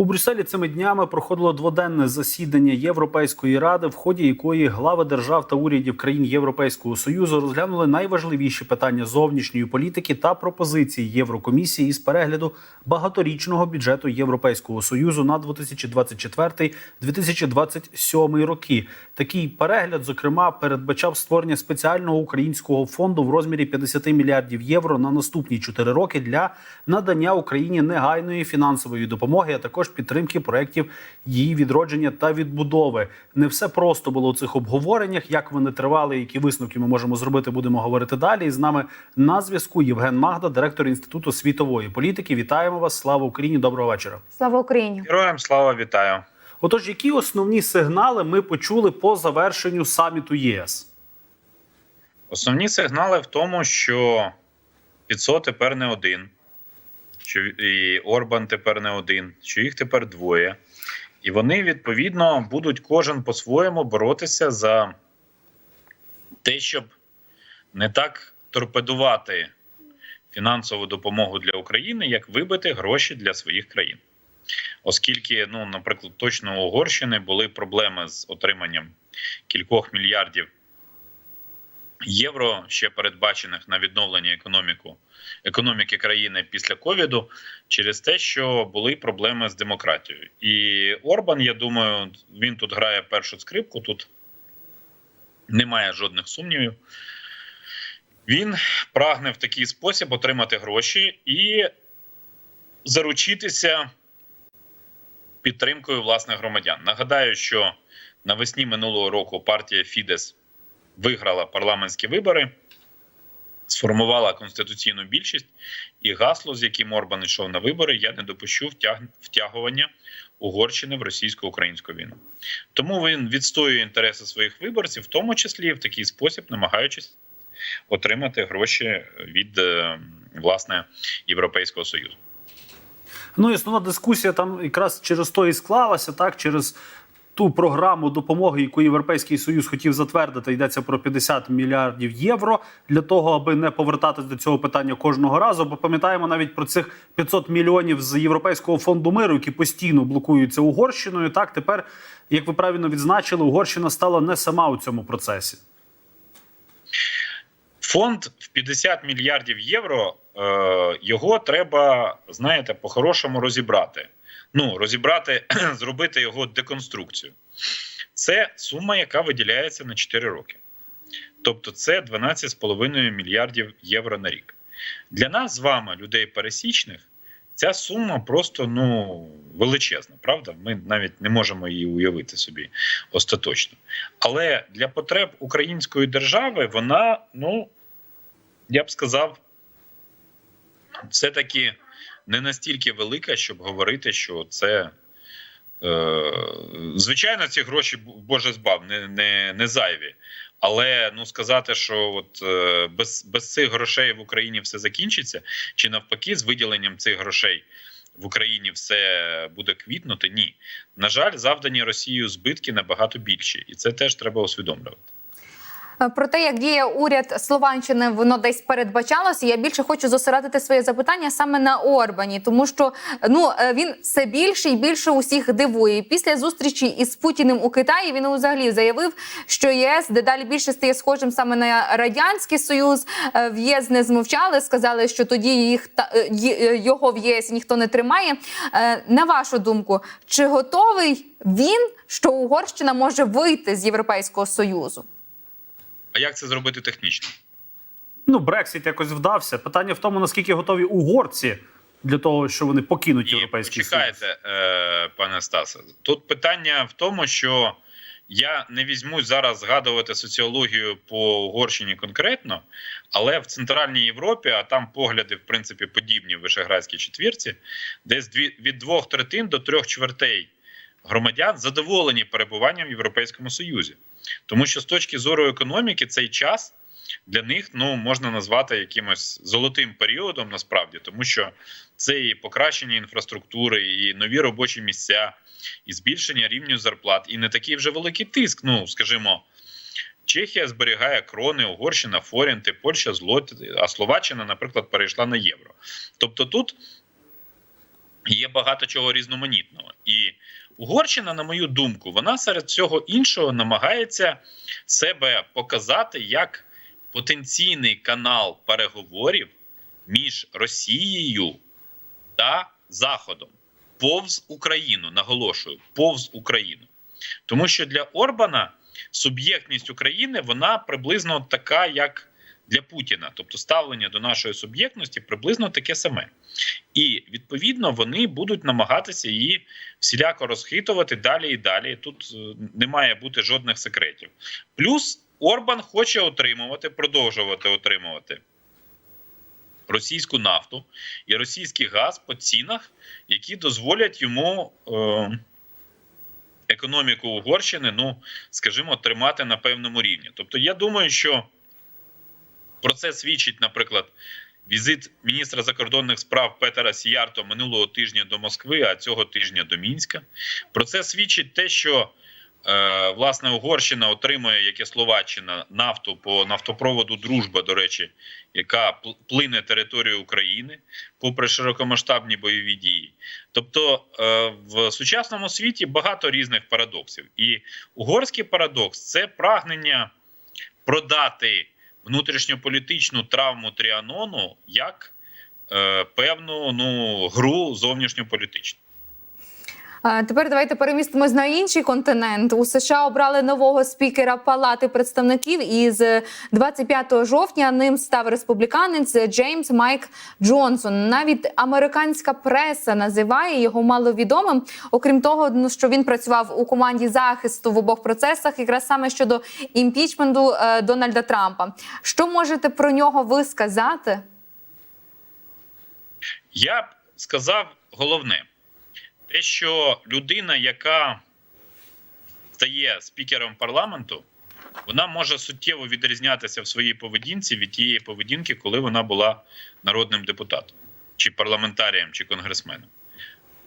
У Брюсселі цими днями проходило дводенне засідання Європейської ради, в ході якої глави держав та урядів країн Європейського союзу розглянули найважливіші питання зовнішньої політики та пропозиції Єврокомісії із перегляду багаторічного бюджету Європейського союзу на 2024-2027 роки. Такий перегляд, зокрема, передбачав створення спеціального українського фонду в розмірі 50 мільярдів євро на наступні 4 роки для надання Україні негайної фінансової допомоги, а також підтримки проєктів її відродження та відбудови. Не все просто було у цих обговореннях. Як вони тривали, які висновки ми можемо зробити, будемо говорити далі. І з нами на зв'язку Євген Магда, директор інституту світової політики. Вітаємо вас! Слава Україні! Доброго вечора! Слава Україні! Героям слава вітаю. Отож, які основні сигнали ми почули по завершенню саміту ЄС? Основні сигнали в тому, що Піцо тепер не один, що і Орбан тепер не один, що їх тепер двоє. І вони відповідно будуть кожен по-своєму боротися за те, щоб не так торпедувати фінансову допомогу для України, як вибити гроші для своїх країн. Оскільки, ну, наприклад, точно у Угорщини були проблеми з отриманням кількох мільярдів євро, ще передбачених на відновлення економіку, економіки країни після ковіду, через те, що були проблеми з демократією. І Орбан, я думаю, він тут грає першу скрипку. Тут немає жодних сумнівів. Він прагне в такий спосіб отримати гроші і заручитися підтримкою власних громадян. Нагадаю, що навесні минулого року партія Фідес виграла парламентські вибори, сформувала конституційну більшість, і гасло, з яким Орбан йшов на вибори, я не допущу втяг... втягування Угорщини в російсько-українську війну. Тому він відстоює інтереси своїх виборців, в тому числі в такий спосіб, намагаючись отримати гроші від е, власне Європейського Союзу. Ну і дискусія там якраз через то і склалася, так через ту програму допомоги, яку Європейський Союз хотів затвердити, йдеться про 50 мільярдів євро для того, аби не повертатись до цього питання кожного разу. Бо пам'ятаємо навіть про цих 500 мільйонів з Європейського фонду миру, які постійно блокуються Угорщиною. Так тепер, як ви правильно відзначили, Угорщина стала не сама у цьому процесі. Фонд в 50 мільярдів євро. е, Його треба, знаєте, по-хорошому розібрати. Ну, розібрати, зробити його деконструкцію. Це сума, яка виділяється на 4 роки. Тобто, це 12,5 мільярдів євро на рік. Для нас з вами, людей пересічних, ця сума просто ну величезна, правда? Ми навіть не можемо її уявити собі остаточно. Але для потреб української держави вона, ну я б сказав, все-таки не настільки велика, щоб говорити, що це. Е, звичайно, ці гроші Боже збав, не, не, не зайві. Але ну сказати, що от е, без, без цих грошей в Україні все закінчиться, чи навпаки, з виділенням цих грошей в Україні все буде квітнути? Ні. На жаль, завдані Росією збитки набагато більші, і це теж треба усвідомлювати. Про те, як діє уряд Словаччини, воно десь передбачалося. Я більше хочу зосередити своє запитання саме на Орбані, тому що ну е, він все більше і більше усіх дивує. Після зустрічі із Путіним у Китаї він взагалі заявив, що єС дедалі більше стає схожим саме на радянський союз. Е, В ЄС не змовчали, сказали, що тоді їх та е, його в ЄС ніхто не тримає. Е, На вашу думку, чи готовий він, що Угорщина може вийти з Європейського союзу? А як це зробити технічно? Ну, Брексит якось вдався. Питання в тому, наскільки готові угорці для того, що вони покинуть європейський союз. почекайте, е, пане Стасе. Тут питання в тому, що я не візьмусь зараз згадувати соціологію по Угорщині конкретно, але в Центральній Європі, а там погляди, в принципі, подібні в Вишеградській четвірці, десь дві, від двох третин до трьох чвертей громадян задоволені перебуванням в Європейському Союзі. Тому що з точки зору економіки цей час для них ну можна назвати якимось золотим періодом, насправді, тому що це і покращення інфраструктури, і нові робочі місця, і збільшення рівню зарплат, і не такий вже великий тиск. Ну скажімо, Чехія зберігає крони, Угорщина, Форінти, Польща злоти, а Словаччина, наприклад, перейшла на євро. Тобто тут є багато чого різноманітного. І Угорщина, на мою думку, вона серед всього іншого намагається себе показати як потенційний канал переговорів між Росією та Заходом повз Україну. Наголошую, повз Україну. Тому що для Орбана суб'єктність України вона приблизно така, як для Путіна, тобто ставлення до нашої суб'єктності приблизно таке саме. І відповідно вони будуть намагатися її всіляко розхитувати далі і далі. Тут е, не має бути жодних секретів. Плюс Орбан хоче отримувати, продовжувати отримувати російську нафту і російський газ по цінах, які дозволять йому. Е, Економіку Угорщини, ну скажімо, тримати на певному рівні. Тобто, я думаю, що про це свідчить, наприклад, візит міністра закордонних справ Петера Сіярто минулого тижня до Москви, а цього тижня до Мінська. Про це свідчить те, що е, власне Угорщина отримує, як і Словаччина, нафту по нафтопроводу Дружба, до речі, яка плине територію України, попри широкомасштабні бойові дії. Тобто е, в сучасному світі багато різних парадоксів, і угорський парадокс це прагнення продати внутрішньополітичну травму Тріанону як е, певну ну, гру зовнішньополітичну. Тепер давайте перемістимось на інший континент. У США обрали нового спікера Палати представників, і з 25 жовтня ним став республіканець Джеймс Майк Джонсон. Навіть американська преса називає його маловідомим. Окрім того, ну, що він працював у команді захисту в обох процесах, якраз саме щодо імпічменту е, Дональда Трампа. Що можете про нього ви сказати? Я б сказав головне, те, що людина, яка стає спікером парламенту, вона може суттєво відрізнятися в своїй поведінці від тієї поведінки, коли вона була народним депутатом, чи парламентарієм, чи конгресменом.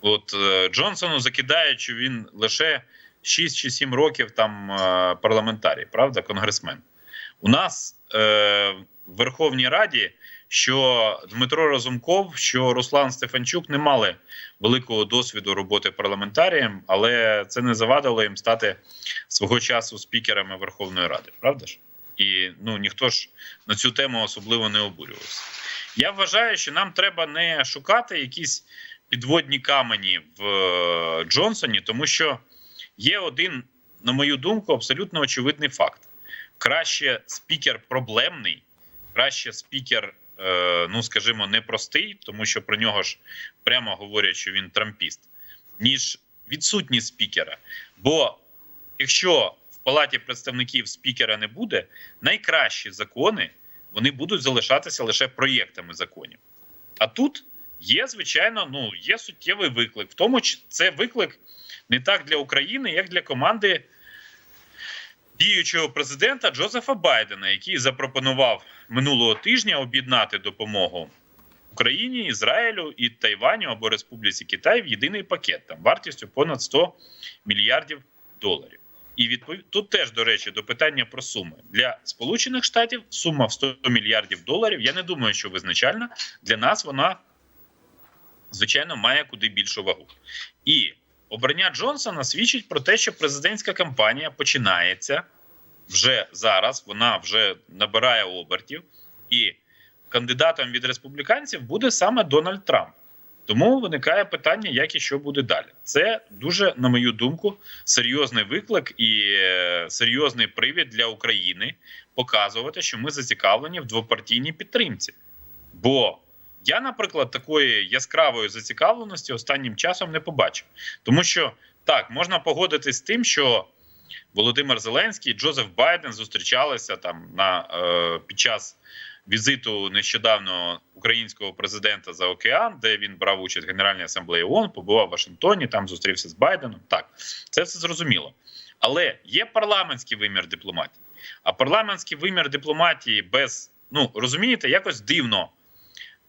От е, Джонсону закидають, що він лише 6 чи 7 років там е, парламентарій, правда, конгресмен. У нас е, в Верховній Раді що Дмитро Разумков, що Руслан Стефанчук не мали великого досвіду роботи парламентарієм, але це не завадило їм стати свого часу спікерами Верховної Ради, правда ж? І ну ніхто ж на цю тему особливо не обурювався. Я вважаю, що нам треба не шукати якісь підводні камені в е, Джонсоні, тому що є один, на мою думку, абсолютно очевидний факт: краще спікер проблемний, краще спікер, ну скажімо, непростий, тому що про нього ж прямо говорять, що він трампіст, ніж відсутність спікера. Бо якщо в палаті представників спікера не буде, найкращі закони вони будуть залишатися лише проєктами законів. А тут є, звичайно, ну є суттєвий виклик. В тому це виклик не так для України, як для команди діючого президента Джозефа Байдена, який запропонував минулого тижня об'єднати допомогу Україні, Ізраїлю і Тайваню або Республіці Китай в єдиний пакет там вартістю понад 100 мільярдів доларів. І відпов... тут теж, до речі, до питання про суми для Сполучених Штатів сума в 100 мільярдів доларів. Я не думаю, що визначальна для нас вона звичайно має куди більшу вагу. І обрання Джонсона свідчить про те, що президентська кампанія починається вже зараз. Вона вже набирає обертів, і кандидатом від республіканців буде саме Дональд Трамп. Тому виникає питання, як і що буде далі. Це дуже, на мою думку, серйозний виклик і е, серйозний привід для України показувати, що ми зацікавлені в двопартійній підтримці. Бо я, наприклад, такої яскравої зацікавленості останнім часом не побачив. Тому що так, можна погодитись з тим, що Володимир Зеленський і Джозеф Байден зустрічалися там на е, під час візиту нещодавно українського президента за океан, де він брав участь в Генеральній асамблеї ООН, побував в Вашингтоні, там зустрівся з Байденом. Так, це все зрозуміло. Але є парламентський вимір дипломатії. А парламентський вимір дипломатії без, ну розумієте, якось дивно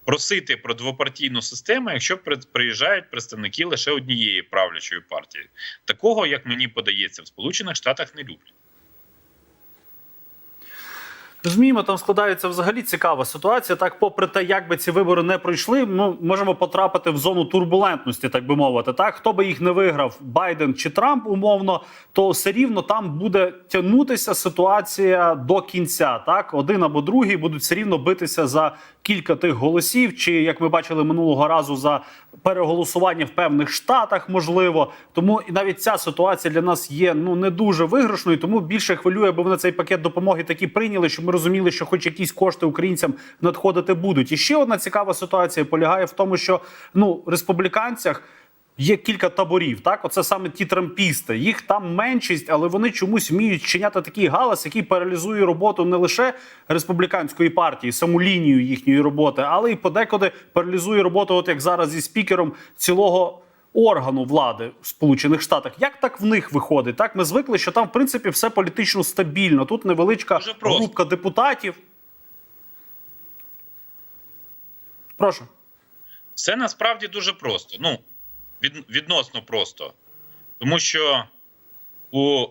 просити про двопартійну систему, якщо при- приїжджають представники лише однієї правлячої партії. Такого, як мені подається, в Сполучених Штатах не люблять. Розуміємо, там складається взагалі цікава ситуація. Так, попри те, як би ці вибори не пройшли, ми можемо потрапити в зону турбулентності, так би мовити. Так, хто би їх не виграв, Байден чи Трамп, умовно, то все рівно там буде тягнутися ситуація до кінця. Так, один або другий будуть все рівно битися за кілька тих голосів, чи як ми бачили минулого разу, за переголосування в певних штатах, можливо. Тому і навіть ця ситуація для нас є ну не дуже виграшною. Тому більше хвилює, аби вони цей пакет допомоги такі прийняли, щоб ми розуміли, що хоч якісь кошти українцям надходити будуть. І ще одна цікава ситуація полягає в тому, що ну республіканцях. Є кілька таборів, так оце саме ті трампісти. Їх там меншість, але вони чомусь вміють чиняти такий галас, який паралізує роботу не лише республіканської партії, саму лінію їхньої роботи, але й подекуди паралізує роботу, от як зараз зі спікером цілого органу влади в Сполучених Штатах. Як так в них виходить? Так ми звикли, що там в принципі все політично стабільно. Тут невеличка групка депутатів. Прошу. Все насправді дуже просто. Ну, від, відносно просто. Тому що у.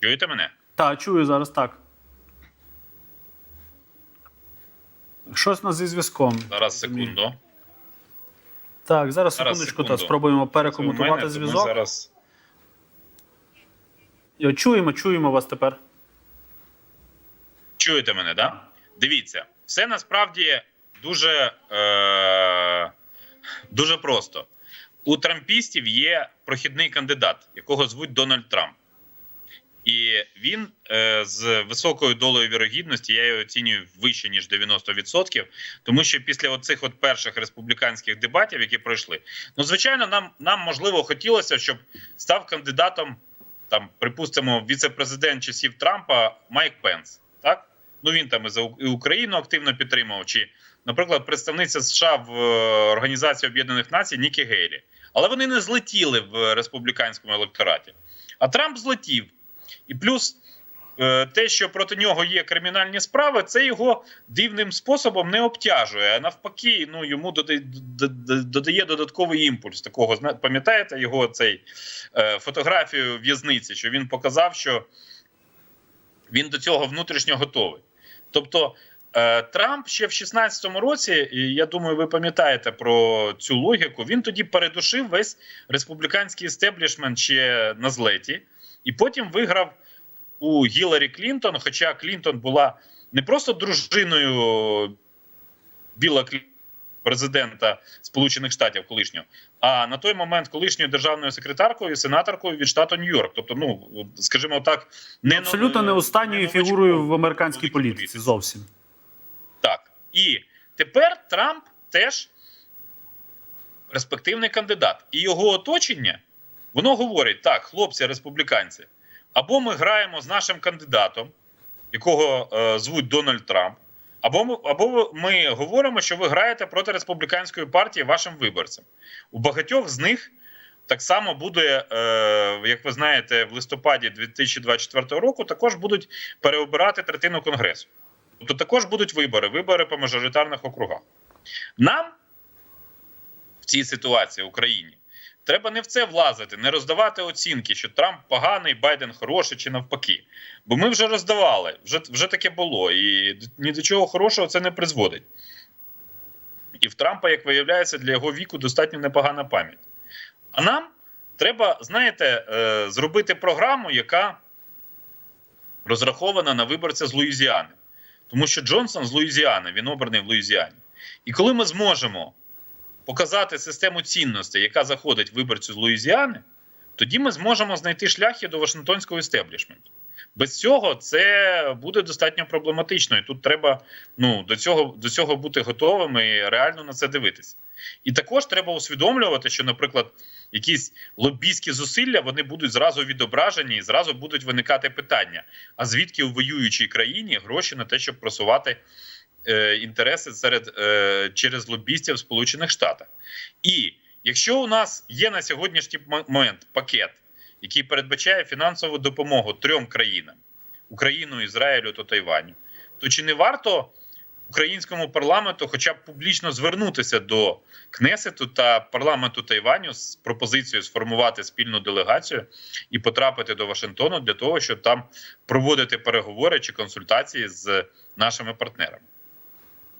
Чуєте мене? Та чую зараз так. Щось у нас зі зв'язком. Зараз секунду. Так, зараз Зараз, секундочку, та спробуємо мене, зв'язок. Зараз... Йо, Чуємо, чуємо вас тепер. Чуєте мене, так? Да? Дивіться, все насправді дуже, е, дуже просто. У трампістів є прохідний кандидат, якого звуть Дональд Трамп. І він е, з високою долею вірогідності, я його оцінюю вище ніж 90%, тому що після оцих от перших республіканських дебатів, які пройшли, ну звичайно, нам, нам можливо хотілося, щоб став кандидатом, там, припустимо, віце-президент часів Трампа Майк Пенс. Так? Ну він там і за Україну активно підтримав, чи, наприклад, представниця США в е, Організації Об'єднаних Націй Нікі Гейлі. Але вони не злетіли в республіканському електораті. А Трамп злетів. І плюс е, те, що проти нього є кримінальні справи, це його дивним способом не обтяжує. А навпаки, ну йому додає, додатковий імпульс. Такого пам'ятаєте його цей е, фотографію в'язниці, що він показав, що він до цього внутрішньо готовий. Тобто Трамп ще в 16-му році, і я думаю, ви пам'ятаєте про цю логіку. Він тоді передушив весь республіканський істеблішмент ще на злеті, і потім виграв у Гіларі Клінтон. Хоча Клінтон була не просто дружиною Біла президента Сполучених Штатів колишнього, а на той момент колишньою державною секретаркою і сенаторкою від штату Нью-Йорк. Тобто, ну скажімо так, не Абсолютно не останньою фігурою в американській політиці. Зовсім. І тепер Трамп теж перспективний кандидат. І його оточення воно говорить: так, хлопці, республіканці, або ми граємо з нашим кандидатом, якого е, звуть Дональд Трамп, або ми, або ми говоримо, що ви граєте проти республіканської партії вашим виборцям. У багатьох з них. Так само буде, е, як ви знаєте, в листопаді 2024 року також будуть переобирати третину конгресу. Тобто також будуть вибори, вибори по мажоритарних округах. Нам в цій ситуації в Україні треба не в це влазити, не роздавати оцінки, що Трамп поганий, Байден хороший чи навпаки. Бо ми вже роздавали, вже, вже таке було, і ні до чого хорошого це не призводить. І в Трампа, як виявляється, для його віку достатньо непогана пам'ять. А нам треба, знаєте, е, зробити програму, яка розрахована на виборця з Луїзіани. Тому що Джонсон з Луїзіани, він обраний в Луїзіані. І коли ми зможемо показати систему цінностей, яка заходить виборцю з Луїзіани, тоді ми зможемо знайти шляхи до Вашингтонського істеблішменту. Без цього це буде достатньо проблематично, і тут треба ну, до, цього, до цього бути готовими і реально на це дивитися. І також треба усвідомлювати, що, наприклад, якісь лобійські зусилля вони будуть зразу відображені і зразу будуть виникати питання: а звідки у воюючій країні гроші на те, щоб просувати е, інтереси серед е, через лобістів Сполучених Штатах? І якщо у нас є на сьогоднішній момент пакет, який передбачає фінансову допомогу трьом країнам Україну, Ізраїлю та Тайваню, то чи не варто українському парламенту, хоча б публічно звернутися до Кнесету та парламенту Тайваню з пропозицією сформувати спільну делегацію і потрапити до Вашингтону для того, щоб там проводити переговори чи консультації з нашими партнерами.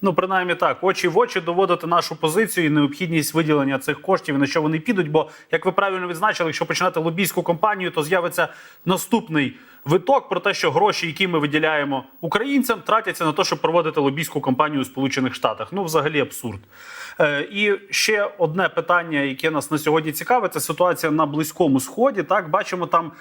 Ну, принаймні так, очі в очі доводити нашу позицію і необхідність виділення цих коштів, на що вони підуть. Бо, як ви правильно відзначили, якщо починати лобійську кампанію, то з'явиться наступний виток про те, що гроші, які ми виділяємо українцям, тратяться на те, щоб проводити лобійську кампанію у Сполучених Штатах. Ну, взагалі абсурд. Е, і ще одне питання, яке нас на сьогодні цікавить, це ситуація на Близькому Сході. Так, бачимо там.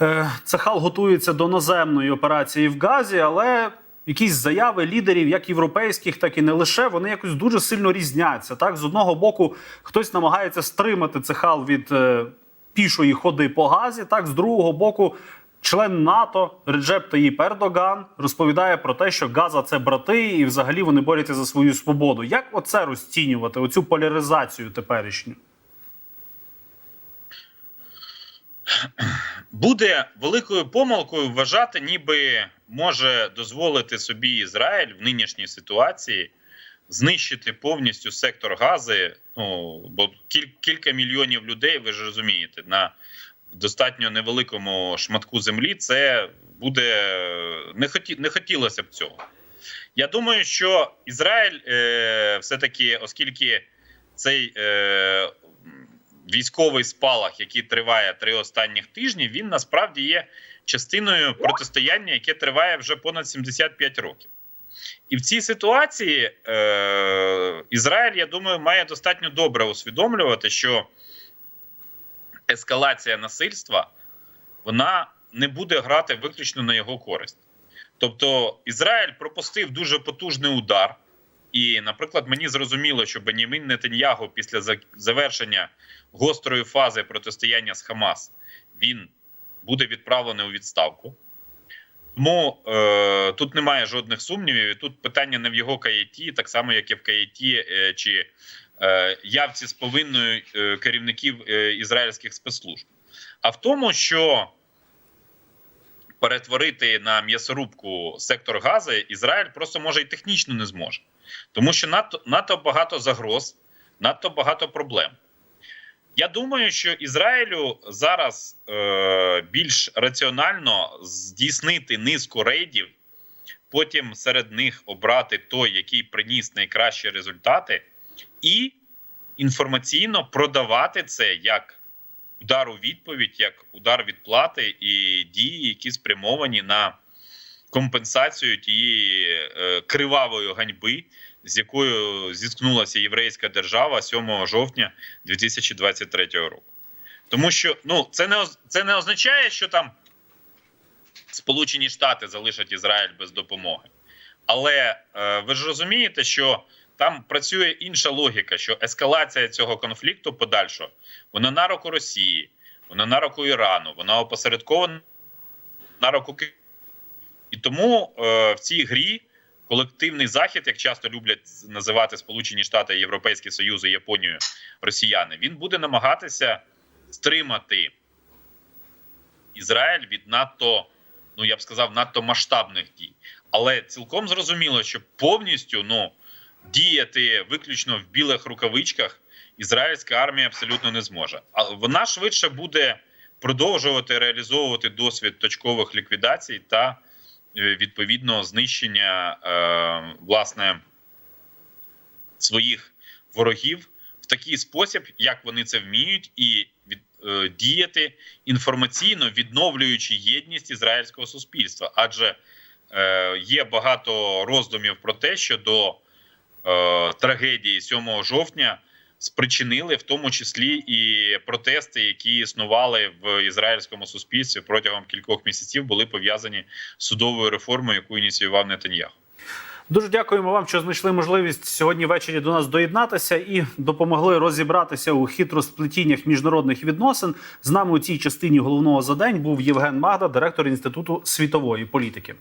Е, Цехал готується до наземної операції в Газі, але якісь заяви лідерів, як європейських, так і не лише, вони якось дуже сильно різняться. Так, з одного боку, хтось намагається стримати Цехал від е, пішої ходи по газі. Так, з другого боку, член НАТО Реджеп Таїп Ердоган розповідає про те, що Газа це брати, і взагалі вони борються за свою свободу. Як оце розцінювати? Оцю поляризацію теперішню? Буде великою помилкою вважати, ніби може дозволити собі Ізраїль в нинішній ситуації знищити повністю сектор гази. Ну бо кіль, кілька мільйонів людей, ви ж розумієте, на достатньо невеликому шматку землі це буде не хоті, не хотілося б цього. Я думаю, що Ізраїль е, все-таки, оскільки цей е, військовий спалах, який триває три останніх тижні, він насправді є частиною протистояння, яке триває вже понад 75 років. І в цій ситуації е, Ізраїль, я думаю, має достатньо добре усвідомлювати, що ескалація насильства вона не буде грати виключно на його користь. Тобто Ізраїль пропустив дуже потужний удар. І, наприклад, мені зрозуміло, що Бенімін Нетаньягу після завершення гострої фази протистояння з Хамас він буде відправлений у відставку. Тому е, тут немає жодних сумнівів. І Тут питання не в його каяті, так само, як і в каяті е, чи е, явці з повинною е, керівників е, ізраїльських спецслужб, а в тому, що перетворити на м'ясорубку сектор Гази Ізраїль просто може і технічно не зможе, тому що надто, надто багато загроз, надто багато проблем. Я думаю, що Ізраїлю зараз е, більш раціонально здійснити низку рейдів, потім серед них обрати той, який приніс найкращі результати, і інформаційно продавати це як удар у відповідь, як удар відплати і дії, які спрямовані на компенсацію тієї е, кривавої ганьби, з якою зіткнулася єврейська держава 7 жовтня 2023 року. Тому що ну це не це не означає, що там Сполучені Штати залишать Ізраїль без допомоги. Але е, ви ж розумієте, що там працює інша логіка, що ескалація цього конфлікту подальшого вона на руку Росії, вона на руку Ірану, вона опосередкована на руку Києва. І тому е, в цій грі колективний захід, як часто люблять називати Сполучені Штати, Європейський Союз і Японію Росіяни, він буде намагатися стримати Ізраїль від надто, ну я б сказав, надто масштабних дій. Але цілком зрозуміло, що повністю ну, діяти виключно в білих рукавичках ізраїльська армія абсолютно не зможе. А вона швидше буде продовжувати реалізовувати досвід точкових ліквідацій та відповідно знищення е, власне своїх ворогів в такий спосіб, як вони це вміють, і від, е, діяти інформаційно відновлюючи єдність ізраїльського суспільства, адже е, є багато роздумів про те, що до е, трагедії 7 жовтня спричинили в тому числі і протести, які існували в ізраїльському суспільстві протягом кількох місяців, були пов'язані з судовою реформою, яку ініціював Нетаньяху. Дуже дякуємо вам, що знайшли можливість сьогодні ввечері до нас доєднатися і допомогли розібратися у хитросплетіннях міжнародних відносин. З нами у цій частині головного за день був Євген Магда, директор інституту світової політики.